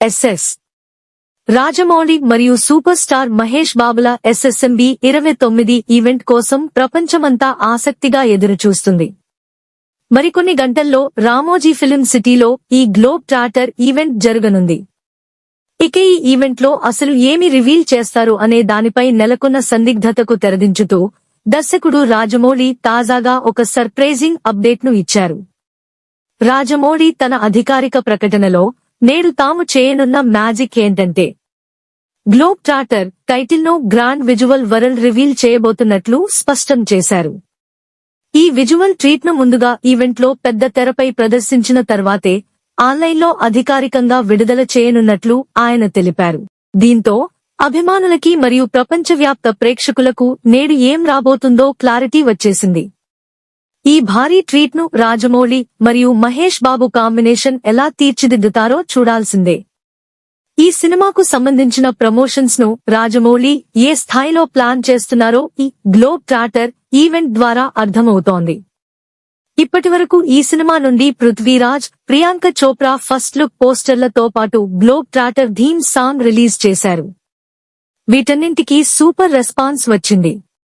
SS. Rajamouli మరియు super star Mahesh బాబుల SSMB ఇరవై తొమ్మిది ఈవెంట్ కోసం ప్రపంచమంతా ఆసక్తిగా ఎదురుచూస్తుంది. మరికొన్ని గంటల్లో రామోజీ ఫిలిం సిటీలో ఈ గ్లోబ్ ట్రాటర్ ఈవెంట్ జరగనుంది. ఇక ఈ ఈవెంట్లో అసలు ఏమి రివీల్ చేస్తారు అనే దానిపై నెలకొన్న సందిగ్ధతకు తెరదించుతూ దర్శకుడు రాజమౌళి తాజాగా ఒక సర్ప్రైజింగ్ అప్డేట్ను ఇచ్చారు. రాజమౌళి తన అధికారిక ప్రకటనలో నేడు తాము చేయనున్న మ్యాజిక్ ఏంటంటే గ్లోబ్ టాటర్ టైటిల్ను గ్రాండ్ విజువల్ వరల్డ్ రివీల్ చేయబోతున్నట్లు స్పష్టం చేశారు. ఈ విజువల్ ట్రీట్ను ముందుగా ఈవెంట్లో పెద్ద తెరపై ప్రదర్శించిన తర్వాతే ఆన్లైన్లో అధికారికంగా విడుదల చేయనున్నట్లు ఆయన తెలిపారు. దీంతో అభిమానులకి మరియు ప్రపంచవ్యాప్త ప్రేక్షకులకు నేడు ఏం రాబోతుందో క్లారిటీ వచ్చేసింది. ఈ భారీ ట్రీట్ను రాజమౌళి మరియు మహేష్ బాబు కాంబినేషన్ ఎలా తీర్చిదిద్దుతారో చూడాల్సిందే. ఈ సినిమాకు సంబంధించిన ప్రమోషన్స్ను రాజమౌళి ఏ స్థాయిలో ప్లాన్ చేస్తున్నారో ఈ గ్లోబ్ ట్రాటర్ ఈవెంట్ ద్వారా అర్థమవుతోంది. ఇప్పటివరకు ఈ సినిమా నుండి పృథ్వీరాజ్ ప్రియాంక చోప్రా ఫస్ట్ లుక్ పోస్టర్లతో పాటు globe trotter theme song release చేశారు. వీటన్నింటికీ సూపర్ రెస్పాన్స్ వచ్చింది.